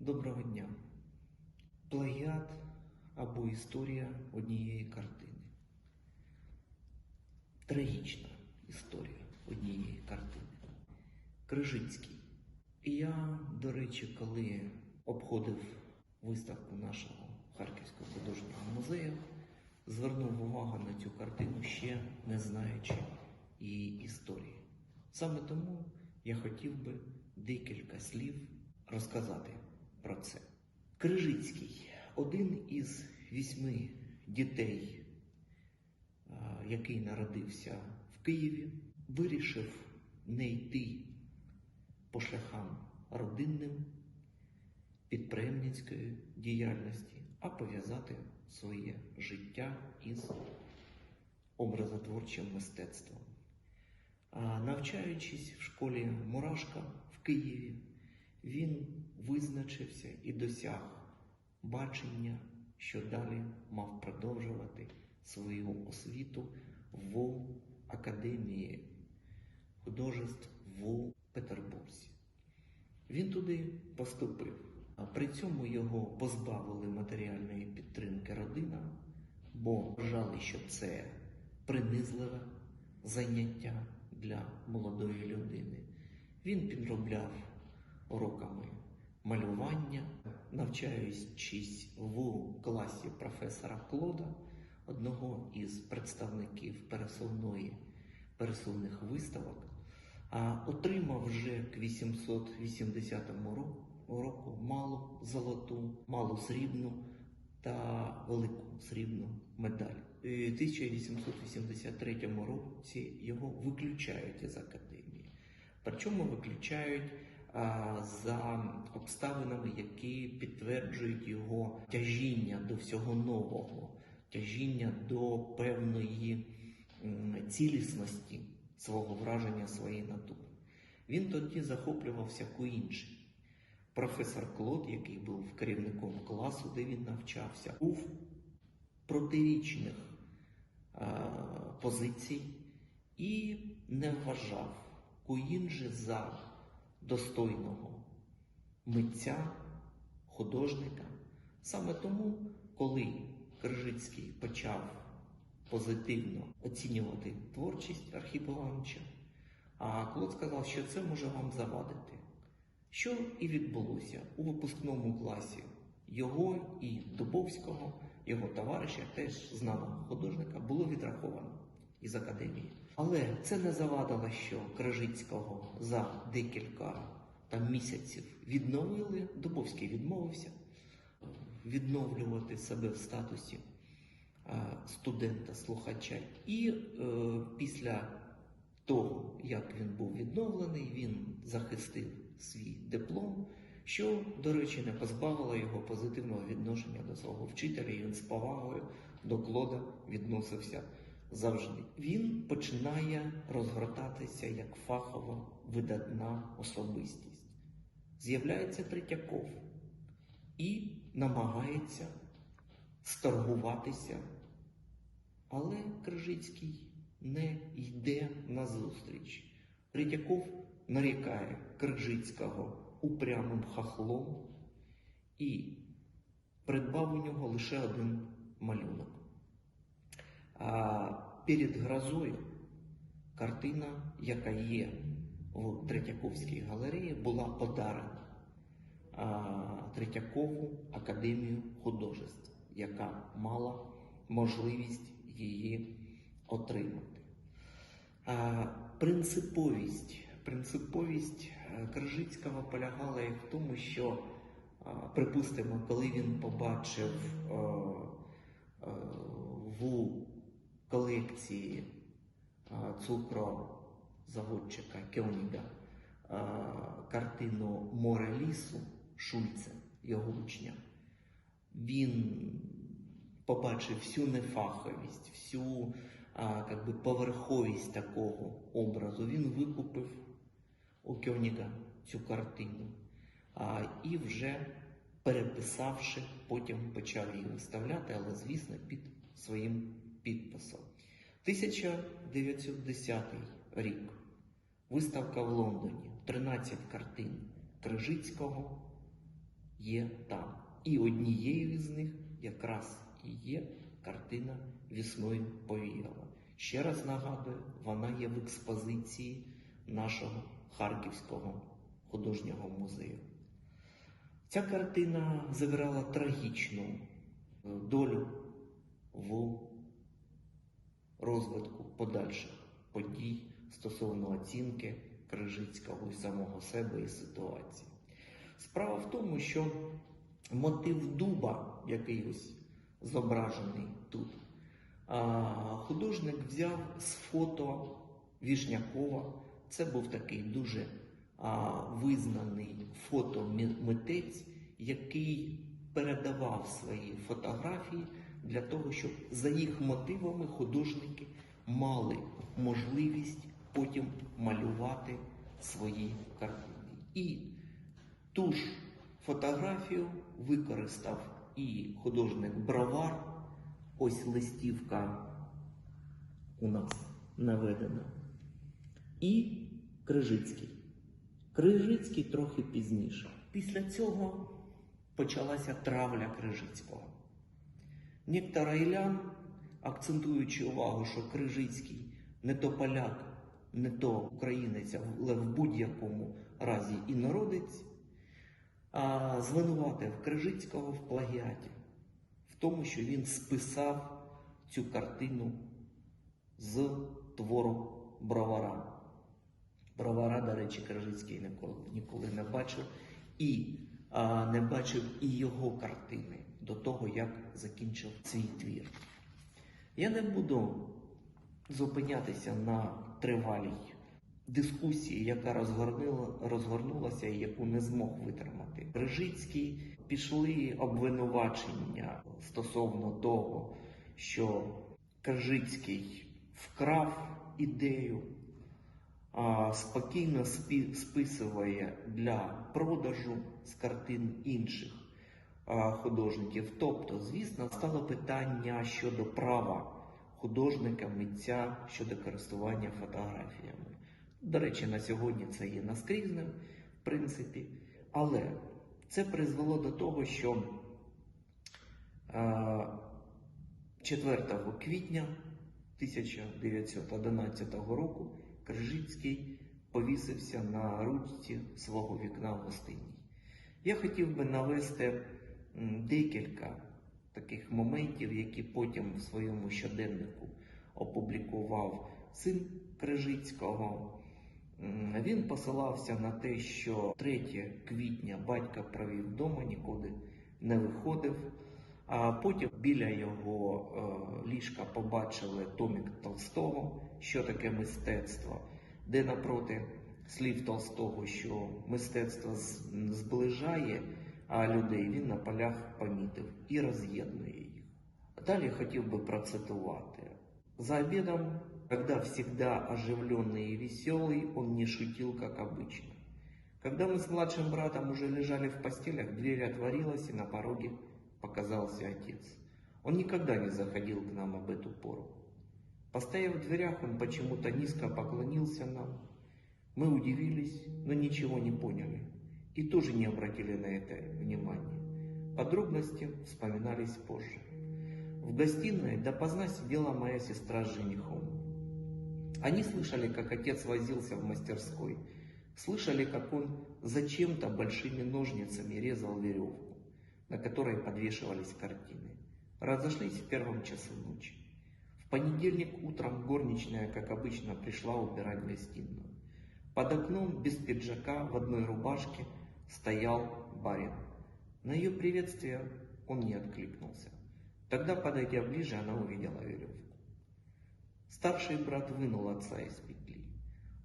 Доброго дня. Плагіат або історія однієї картини. Трагічна історія однієї картини. Крижицький. І я, до речі, коли обходив виставку нашого Харківського художнього музею, звернув увагу на цю картину ще не знаючи її історії. Саме тому я хотів би декілька слів розказати про це. Крижицький один із вісьми дітей, який народився в Києві, вирішив не йти по шляхам родинним підприємницької діяльності, а пов'язати своє життя із образотворчим мистецтвом. Навчаючись в школі Мурашка в Києві, він визначився і досяг бачення, що далі мав продовжувати свою освіту в Академії художеств в Петербурзі. Він туди поступив. При цьому його позбавили матеріальної підтримки родина, бо вважали, що це принизливе заняття для молодої людини. Він підробляв уроками малювання, навчаючись в класі професора Клода, одного із представників пересувної пересувних виставок, а отримав вже к 880 року малу золоту, малу срібну та велику срібну медаль. У 1883 році його виключають із академії. Причому виключають за обставинами, які підтверджують його тяжіння до всього нового, тяжіння до певної цілісності свого враження своєї натури. Він тоді захоплювався іншим. Професор Клод, який був керівником класу, де він навчався, був протирічних позицій і не вважав Куїнджи за достойного митця, художника. Саме тому, коли Крижицький почав позитивно оцінювати творчість Архіпа а Клод сказав, що це може вам завадити. Що і відбулося у випускному класі його і Дубовського, його товариша, теж знаного художника, було відраховано із академії. Але це не завадило, що Крижицького за декілька там, місяців відновили. Дубовський відмовився відновлювати себе в статусі е, студента-слухача. І е, після того, як він був відновлений, він захистив свій диплом, що, до речі, не позбавило його позитивного відношення до свого вчителя, і він з повагою до Клода відносився завжди. Він починає розгортатися як фахова видатна особистість. З'являється Третьяков і намагається сторгуватися, але Крижицький не йде на зустріч. Третьяков нарікає Крижицького упрямим хахлом і придбав у нього лише один малюнок. Перед грозою картина, яка є в Третьяковській галереї, була подарена Третьякову Академію художеств, яка мала можливість її отримати. Принциповість, принциповість е, Крижицького полягала і в тому, що, припустимо, коли він побачив е, е, в колекції цукрозаводчика Кьоніга картину Море лісу Шульце, його учня, він побачив всю нефаховість, всю как би, поверховість такого образу. Він викупив у Кьоніга цю картину і вже переписавши, потім почав її виставляти, але, звісно, під своїм підписом. 1910 рік. Виставка в Лондоні. 13 картин Крижицького є там. І однією із них якраз і є картина Вісною повіяла. Ще раз нагадую, вона є в експозиції нашого Харківського художнього музею. Ця картина зіграла трагічну е, долю в розвитку подальших подій стосовно оцінки Крижицького і самого себе і ситуації. Справа в тому, що мотив дуба, який ось зображений тут, художник взяв з фото Вішнякова. Це був такий дуже визнаний фотомитець, який передавав свої фотографії для того, щоб за їх мотивами художники мали можливість потім малювати свої картини. І ту ж фотографію використав і художник Бровар. Ось листівка у нас наведена. І Крижицький. Крижицький трохи пізніше. Після цього почалася травля Крижицького. Ніктор Айлян, акцентуючи увагу, що Крижицький не то поляк, не то українець, але в будь-якому разі інородець, а звинуватив Крижицького в плагіаті, в тому, що він списав цю картину з твору Бровара. Бровара, до речі, Крижицький ніколи, ніколи не бачив і не бачив і його картини до того, як закінчив свій твір. Я не буду зупинятися на тривалій дискусії, яка розгорнула, розгорнулася і яку не змог витримати. Крижицький пішли обвинувачення стосовно того, що Крижицький вкрав ідею, спокійно списує для продажу з картин інших художників. Тобто, звісно, стало питання щодо права художника, митця щодо користування фотографіями. До речі, на сьогодні це є наскрізним, в принципі, але це призвело до того, що 4 квітня 1911 року Крижицький повісився на ручці свого вікна в гостині. Я хотів би навести декілька таких моментів, які потім в своєму щоденнику опублікував син Крижицького. Він посилався на те, що 3 квітня батька провів вдома, нікуди не виходив. А потім біля його е, ліжка побачили томік Толстого, що таке мистецтво, де напроти слів Толстого, що мистецтво з- зближає а людей, він на полях помітив і роз'єднує їх. Далі хотів би процитувати. За обедом, когда всегда оживленный и веселый, он не шутил, как обычно. Когда мы с младшим братом уже лежали в постелях, дверь отворилась, и на пороге показался отец. Он никогда не заходил к нам об эту пору. Постояв в дверях, он почему-то низко поклонился нам. Мы удивились, но ничего не поняли и тоже не обратили на это внимания. Подробности вспоминались позже. В гостиной допоздна сидела моя сестра с женихом. Они слышали, как отец возился в мастерской, слышали, как он зачем-то большими ножницами резал веревку, на которой подвешивались картины. Разошлись в первом часу ночи. В понедельник утром горничная, как обычно, пришла убирать гостиную. Под окном, без пиджака, в одной рубашке, стоял барин. На ее приветствие он не откликнулся. Тогда, подойдя ближе, она увидела веревку. Старший брат вынул отца из петли.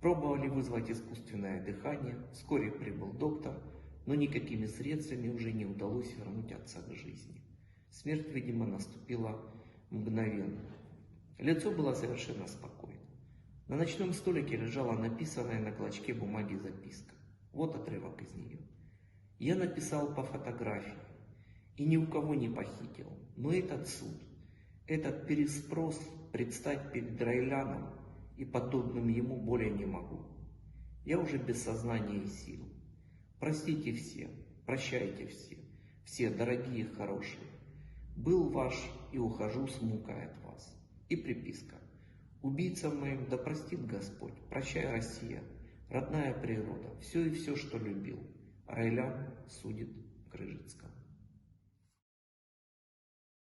Пробовали вызвать искусственное дыхание, вскоре прибыл доктор, но никакими средствами уже не удалось вернуть отца к жизни. Смерть, видимо, наступила мгновенно. Лицо было совершенно спокойно. На ночном столике лежала написанная на клочке бумаги записка. Вот отрывок из нее. Я написал по фотографии и ни у кого не похитил, но этот суд, этот переспрос предстать перед Драйляном и подобным ему более не могу. Я уже без сознания и сил. Простите все, Прощайте все, все дорогие, хорошие. Был ваш и ухожу с мукой от вас. И приписка. Убийцам моим да простит Господь, прощай, Россия, родная природа, все и все, что любил. Райлян судит Крыжицкого.